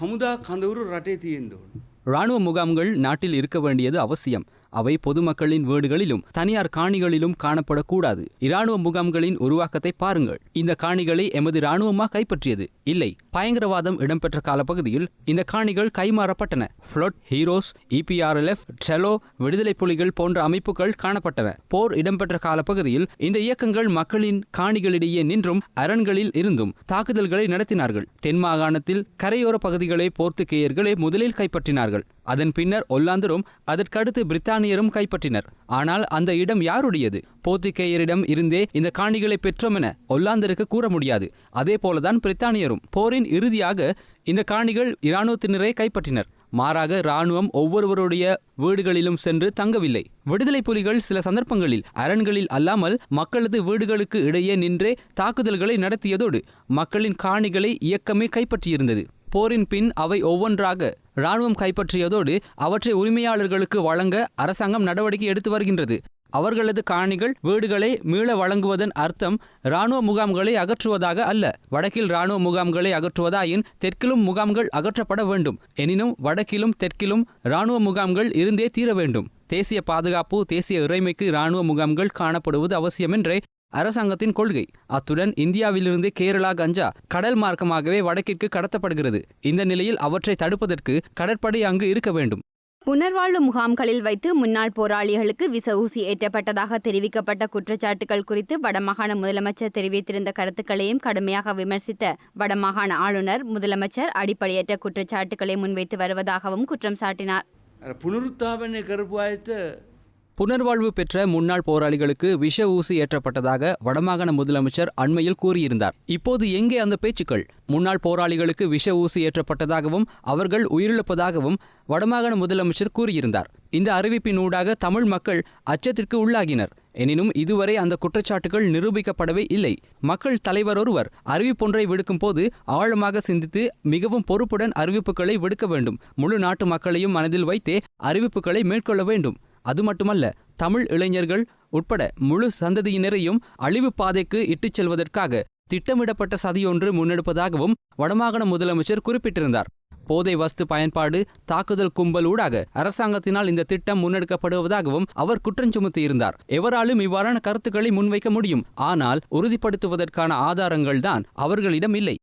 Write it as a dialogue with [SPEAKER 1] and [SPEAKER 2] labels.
[SPEAKER 1] හමුදා කඳවුරු රටේ තියෙන්න ඕන.
[SPEAKER 2] ராணுவ முகாம்கள் நாட்டில் இருக்க வேண்டியது அவசியம் அவை பொதுமக்களின் வீடுகளிலும் தனியார் காணிகளிலும் காணப்படக்கூடாது. இராணுவ முகாம்களின் உருவாக்கத்தை பாருங்கள். இந்த காணிகளை எமது இராணுவமா கைப்பற்றியது. இல்லை பயங்கரவாதம் இடம்பெற்ற காலப்பகுதியில் இந்த காணிகள் கைமாறப்பட்டன. ஃப்ளட் ஹீரோஸ் இபிஆர்எல்எஃப் டெலோ விடுதலை புலிகள் போன்ற அமைப்புகள் காணப்பட்டன. போர் இடம்பெற்ற காலப்பகுதியில் இந்த இயக்கங்கள் மக்களின் காணிகளிடையே நின்றும் அரண்களில் இருந்தும் தாக்குதல்களை நடத்தினார்கள். தென் மாகாணத்தில் கரையோர பகுதிகளை போர்த்துகேயர்களே முதலில் கைப்பற்றினார்கள். அதன் பின்னர் ஒல்லாந்தரும் அதற்கடுத்து பிரித்தானியரும் கைப்பற்றினர். ஆனால் அந்த இடம் யாருடையது? போர்த்துகேயரிடம் இருந்தே இந்த காணிகளை பெற்றோம் என ஒல்லாந்தருக்கு கூற முடியாது. அதே போலதான் பிரித்தானியரும். போரின் இறுதியாக இந்த காணிகள் இராணுவத்தினரை கைப்பற்றினர். மாறாக இராணுவம் ஒவ்வொருவருடைய வீடுகளிலும் சென்று தங்கவில்லை. விடுதலை புலிகள் சில சந்தர்ப்பங்களில் அரண்களில் அல்லாமல் மக்களது வீடுகளுக்கு இடையே நின்றே தாக்குதல்களை நடத்தியதோடு மக்களின் காணிகளை இயக்கமே கைப்பற்றியிருந்தது. போரின் பின் அவை ஒவ்வொன்றாக இராணுவம் கைப்பற்றியதோடு அவற்றை உரிமையாளர்களுக்கு வழங்க அரசாங்கம் நடவடிக்கை எடுத்து வருகின்றது. அவர்களது காணிகள் வீடுகளை மீள வழங்குவதன் அர்த்தம் இராணுவ முகாம்களை அகற்றுவதாக அல்ல. வடக்கில் இராணுவ முகாம்களை அகற்றுவதாயின் தெற்கிலும் முகாம்கள் அகற்றப்பட வேண்டும். எனினும் வடக்கிலும் தெற்கிலும் இராணுவ முகாம்கள் இருந்தே தீர வேண்டும். தேசிய பாதுகாப்பு தேசிய இறைமைக்கு இராணுவ முகாம்கள் காணப்படுவது அவசியமென்றே அரசாங்கத்தின் கொள்கை. அத்துடன் இந்தியாவிலிருந்து கேரளா கஞ்சா கடல் மார்க்கமாகவே வடக்கிற்கு கடத்தப்படுகிறது. இந்த நிலையில் அவற்றை தடுப்பதற்கு கடற்படை அங்கு இருக்க வேண்டும்.
[SPEAKER 3] புனர்வாழ்வு முகாம்களில் வைத்து முன்னாள் போராளிகளுக்கு விச ஊசி ஏற்றப்பட்டதாக தெரிவிக்கப்பட்ட குற்றச்சாட்டுகள் குறித்து வடமாகாண முதலமைச்சர் தெரிவித்திருந்த கருத்துக்களையும் கடுமையாக விமர்சித்த வடமாகாண ஆளுநர் முதலமைச்சர் அடிப்படையற்ற குற்றச்சாட்டுகளை முன்வைத்து வருவதாகவும் குற்றம் சாட்டினார்.
[SPEAKER 2] புனர்வாழ்வு பெற்ற முன்னாள் போராளிகளுக்கு விஷ ஊசி ஏற்றப்பட்டதாக வடமாகாண முதலமைச்சர் அண்மையில் கூறியிருந்தார். இப்போது எங்கே அந்த பேச்சுக்கள்? முன்னாள் போராளிகளுக்கு விஷ ஊசி ஏற்றப்பட்டதாகவும் அவர்கள் உயிரிழப்பதாகவும் வடமாகாண முதலமைச்சர் கூறியிருந்தார். இந்த அறிவிப்பின் ஊடாக தமிழ் மக்கள் அச்சத்திற்கு உள்ளாகினர். எனினும் இதுவரை அந்த குற்றச்சாட்டுகள் நிரூபிக்கப்படவே இல்லை. மக்கள் தலைவர் ஒருவர் அறிவிப்பொன்றை விடுக்கும் போது ஆழமாக சிந்தித்து மிகவும் பொறுப்புடன் அறிவிப்புகளை விடுக்க வேண்டும். முழு நாட்டு மக்களையும் மனதில் வைத்தே அறிவிப்புகளை மேற்கொள்ள வேண்டும். அது மட்டுமல்ல தமிழ் இளைஞர்கள் உட்பட முழு சந்ததியினரையும் அழிவு பாதைக்கு இட்டுச் செல்வதற்காக திட்டமிடப்பட்ட சதியொன்று முன்னெடுப்பதாகவும் வடமாகாண முதலமைச்சர் குறிப்பிட்டிருந்தார். போதை வஸ்து பயன்பாடு தாக்குதல் கும்பல் ஊடாக அரசாங்கத்தினால் இந்த திட்டம் முன்னெடுக்கப்படுவதாகவும் அவர் குற்றம் சுமத்தியிருந்தார். எவராலும் இவ்வாறான கருத்துக்களை முன்வைக்க முடியும். ஆனால் உறுதிப்படுத்துவதற்கான ஆதாரங்கள் தான் அவர்களிடம் இல்லை.